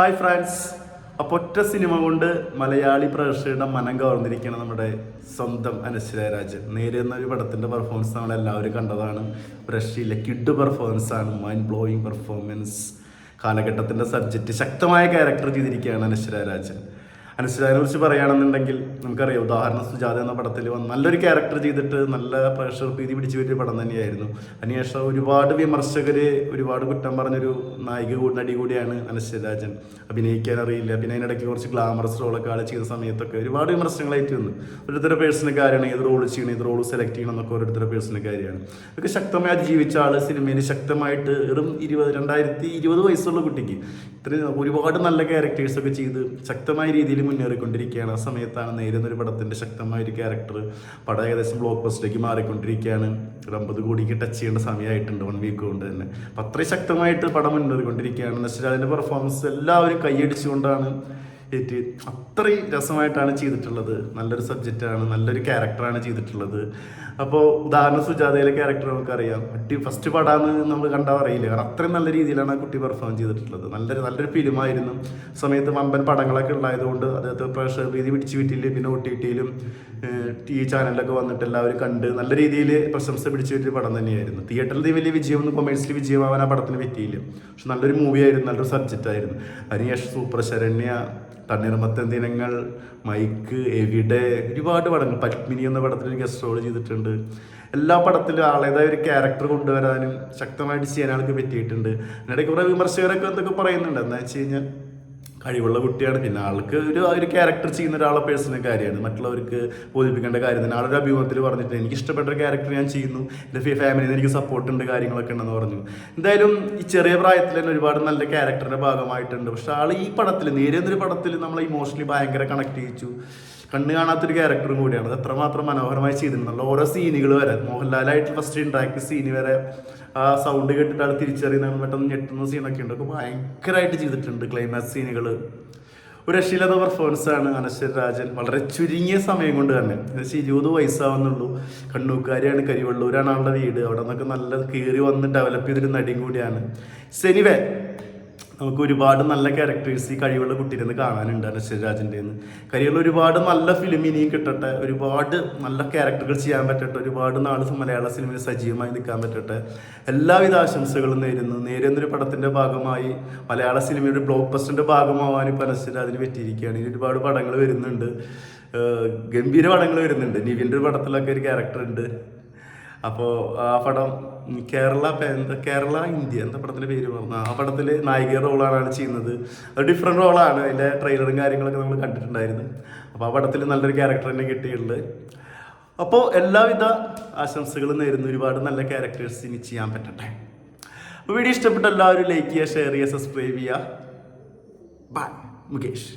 Hi France അപ്പോൾ ഒറ്റ cinema കൊണ്ട് മലയാളി പ്രേക്ഷകരുടെ മനം കവർന്നിരിക്കുകയാണ് നമ്മുടെ സ്വന്തം അനശ്വര രാജൻ. നേരിടുന്ന ഒരു പടത്തിന്റെ പെർഫോമൻസ് നമ്മൾ എല്ലാവരും കണ്ടതാണ് റഷ്യയിലെ കിഡ് പെർഫോമൻസ് ആണ്. മൈൻഡ് ബ്ലോയിങ് പെർഫോമൻസ് കാലഘട്ടത്തിന്റെ സബ്ജക്റ്റ് ശക്തമായ ക്യാരക്ടർ ചെയ്തിരിക്കുകയാണ് അനശ്വര രാജൻ. അനുശ്വരനെ കുറിച്ച് പറയുകയാണെന്നുണ്ടെങ്കിൽ നമുക്കറിയാം. ഉദാഹരണം സുജാത എന്ന പടത്തിൽ വന്ന് നല്ലൊരു ക്യാരക്ടർ ചെയ്തിട്ട് നല്ല പ്രേക്ഷകർ പ്രീതി പിടിച്ചു പറ്റിയ പടം തന്നെയായിരുന്നു. അതിനുശേഷം ഒരുപാട് വിമർശകർ ഒരുപാട് കുറ്റം പറഞ്ഞൊരു നായിക നടി കൂടിയാണ് അനശ്വരാജൻ അഭിനയിക്കാൻ അറിയില്ല പിന്നെ അതിനിടയ്ക്ക് കുറച്ച് ഗ്ലാമറസ് റോളൊക്കെ ആൾ ചെയ്ത സമയത്തൊക്കെ ഒരുപാട് വിമർശനങ്ങളായിട്ട് വന്നു. ഓരോരുത്തരുടെ പേഴ്സണൽ കാര്യമാണ്. ഏത് റോൾ ചെയ്യണം ഏത് റോൾ സെലക്ട് ചെയ്യണം എന്നൊക്കെ ഓരോരുത്തരുടെ പേഴ്സണൽ കാര്യമാണ്. ഇതൊക്കെ ശക്തമായി ജീവിച്ച ആൾ സിനിമയിൽ ശക്തമായിട്ട് വെറും ഇരുപത് രണ്ടായിരത്തി ഇരുപത് വയസ്സുള്ള കുട്ടിക്ക് ഇത്രയും ഒരുപാട് നല്ല ക്യാരക്ടേഴ്സൊക്കെ ചെയ്ത് ശക്തമായ രീതിയിൽ മുന്നേറിക്കൊണ്ടിരിക്കുകയാണ്. ആ സമയത്താണ് നേരുന്ന ഒരു പടത്തിന്റെ ശക്തമായ ഒരു ക്യാരക്ടർ പടം ഏകദേശം ബ്ലോക്ക് ബസ്റ്റിലേക്ക് മാറിക്കൊണ്ടിരിക്കുകയാണ്. ഒരു അമ്പത് കോടിക്ക് ടച്ച് ചെയ്യേണ്ട സമയമായിട്ടുണ്ട് വൺ വീക്ക് കൊണ്ട് തന്നെ. അപ്പം അത്രയും ശക്തമായിട്ട് പടം മുന്നേറിക്കൊണ്ടിരിക്കുകയാണ്. എന്ന് വെച്ചാൽ അതിന്റെ പെർഫോമൻസ് എല്ലാവരും കൈയടിച്ചുകൊണ്ടാണ് ഏറ്റ് അത്രയും രസമായിട്ടാണ് ചെയ്തിട്ടുള്ളത്. നല്ലൊരു സബ്ജക്റ്റാണ് നല്ലൊരു ക്യാരക്ടറാണ് ചെയ്തിട്ടുള്ളത്. അപ്പോൾ ഉദാഹരണം സുജാതയിലെ ക്യാരക്ടർ നമുക്കറിയാം. അടി ഫസ്റ്റ് പടാന്ന് നമ്മൾ കണ്ടാൽ അറിയില്ല. കാരണം അത്രയും നല്ല രീതിയിലാണ് ആ കുട്ടി പെർഫോം ചെയ്തിട്ടുള്ളത്. നല്ലൊരു നല്ലൊരു ഫിലിമായിരുന്നു സമയത്ത് വമ്പൻ പടങ്ങളൊക്കെ ഉണ്ടായതുകൊണ്ട് അദ്ദേഹത്തെ പ്രേക്ഷക രീതി പിടിച്ചു വിറ്റില്ല പിന്നെ ഒ ടി വി ചാനലിലൊക്കെ വന്നിട്ട് എല്ലാവരും കണ്ട് നല്ല രീതിയിൽ പ്രശംസ പിടിച്ചു പറ്റിയ പടം തന്നെയായിരുന്നു. തിയേറ്ററിൽ വലിയ വിജയമൊന്നും കൊമേഴ്സ്യൽ വിജയമാവാൻ ആ പടത്തിന് പറ്റിയില്ല. പക്ഷെ നല്ലൊരു മൂവിയായിരുന്നു നല്ലൊരു സബ്ജക്റ്റായിരുന്നു അതിനുശേഷം സൂപ്പർ ശരണ്യ തണ്ണീർമത്തൻ ദിനങ്ങൾ മൈക്ക് എവിടെ ഒരുപാട് പടങ്ങൾ. പത്മിനി എന്ന പടത്തിൽ ഗസ്റ്റ് റോൾ ചെയ്തിട്ടുണ്ട്. എല്ലാ പടത്തിലും ആളേതായ ഒരു ക്യാരക്ടർ കൊണ്ടുവരാനും ശക്തമായിട്ട് ചെയ്യാൻ പറ്റിയിട്ടുണ്ട്. അതിനിടയ്ക്ക് കുറേ വിമർശകരൊക്കെ എന്തൊക്കെ പറയുന്നുണ്ട്. എന്താ വെച്ച് കഴിഞ്ഞാൽ കഴിവുള്ള കുട്ടിയാണ്. പിന്നെ ആൾക്ക് ഒരു ഒരു ക്യാരക്ടർ ചെയ്യുന്ന ഒരാളെ പേഴ്സണൽ കാര്യമാണ്. മറ്റുള്ളവർക്ക് ബോധിപ്പിക്കേണ്ട കാര്യം തന്നെ. ആളൊരു അഭിമുഖത്തിൽ പറഞ്ഞിട്ട് എനിക്ക് ഇഷ്ടപ്പെട്ട ഒരു ക്യാരക്ടർ ഞാൻ ചെയ്യുന്നു. എന്റെ ഫാമിലിയിൽ എനിക്ക് സപ്പോർട്ട് ഉണ്ട് കാര്യങ്ങളൊക്കെ ഉണ്ടെന്ന് പറഞ്ഞു. എന്തായാലും ഈ ചെറിയ പ്രായത്തിൽ തന്നെ ഒരുപാട് നല്ല ക്യാരക്ടറിന്റെ ഭാഗമായിട്ടുണ്ട്. പക്ഷെ ആൾ ഈ പടത്തിൽ നേരിയൊരു പടത്തിൽ നമ്മൾ ഇമോഷണലി ഭയങ്കര കണക്ട് ചെയ്യിച്ചു. കണ്ണ് കാണാത്തൊരു ക്യാരക്ടറും കൂടിയാണ്. അത് എത്രമാത്രം മനോഹരമായി ചെയ്തിട്ടുണ്ടല്ലോ ഓരോ സീനുകൾ വരെ. മോഹൻലാലായിട്ട് ഫസ്റ്റ് ഉണ്ടാക്കിയ സീന് വരെ ആ സൗണ്ട് കേട്ടിട്ട് ആൾ തിരിച്ചറിയുന്ന പെട്ടെന്ന് ഞെട്ടുന്ന സീനൊക്കെ ഉണ്ട്. ഒക്കെ ഭയങ്കരമായിട്ട് ചെയ്തിട്ടുണ്ട് ക്ലൈമാക്സ് സീനുകൾ ഒരു രക്ഷയില്ലാത്ത പെർഫോമൻസ് ആണ് അനശ്വര രാജൻ. വളരെ ചുരുങ്ങിയ സമയം കൊണ്ട് തന്നെ. ഏകദേശം ഇരുപത് വയസ്സാവുന്നുള്ളൂ. കണ്ണൂക്കാരിയാണ് കരിവള്ളൂരാണ് ആളുടെ വീട്. അവിടെ നിന്നൊക്കെ നല്ല കയറി വന്ന് ഡെവലപ്പ് ചെയ്തൊരു നടിയും കൂടിയാണ്. സെനിവേ നമുക്ക് ഒരുപാട് നല്ല ക്യാരക്ടേഴ്സ് ഈ കഴിവുള്ള കുട്ടിയിൽ നിന്ന് കാണാനുണ്ട് അനശ്വരരാജിന്റെ നിന്ന് കരിയുള്ള ഒരുപാട് നല്ല ഫിലിം ഇനിയും കിട്ടട്ടെ ഒരുപാട് നല്ല ക്യാരക്ടറുകൾ ചെയ്യാൻ പറ്റട്ടെ ഒരുപാട് നാൾ മലയാള സിനിമയിൽ സജീവമായി നിൽക്കാൻ പറ്റട്ടെ. എല്ലാവിധ ആശംസകളും നേരുന്നു. നേരുന്നൊരു പടത്തിന്റെ ഭാഗമായി മലയാള സിനിമയുടെ ബ്ലോക്ക് ബസ്റ്ററിന്റെ ഭാഗമാവാൻ ഇപ്പോൾ അനശ്വരരാജിന് പറ്റിയിരിക്കുകയാണ്. ഇനി ഒരുപാട് പടങ്ങൾ വരുന്നുണ്ട്. ഗംഭീര പടങ്ങൾ വരുന്നുണ്ട്. നിവിന്റെ ഒരു പടത്തിലൊക്കെ ഒരു ക്യാരക്ടർ ഉണ്ട്. അപ്പോൾ ആ പടം കേരള എന്താ കേരള ഇന്ത്യ എന്താ പടത്തിന്റെ പേര് പറഞ്ഞു ആ പടത്തിൽ നായിക റോളാണ് ചെയ്യുന്നത്. അത് ഡിഫറെന്റ് റോളാണ് അതിന്റെ ട്രെയിലറും കാര്യങ്ങളൊക്കെ നമ്മൾ കണ്ടിട്ടുണ്ടായിരുന്നു. അപ്പോൾ ആ പടത്തിൽ നല്ലൊരു ക്യാരക്ടർ തന്നെ കിട്ടിയിട്ടുണ്ട്. അപ്പോൾ എല്ലാവിധ ആശംസകളും നേരുന്നു. ഒരുപാട് നല്ല ക്യാരക്ടേഴ്സ് ഇനി ചെയ്യാൻ പറ്റട്ടെ. വീഡിയോ ഇഷ്ടപ്പെട്ട എല്ലാവരും ലൈക്ക് ചെയ്യുക ഷെയർ ചെയ്യുക സബ്സ്ക്രൈബ് ചെയ്യുക. ബൈ മുകേഷ്.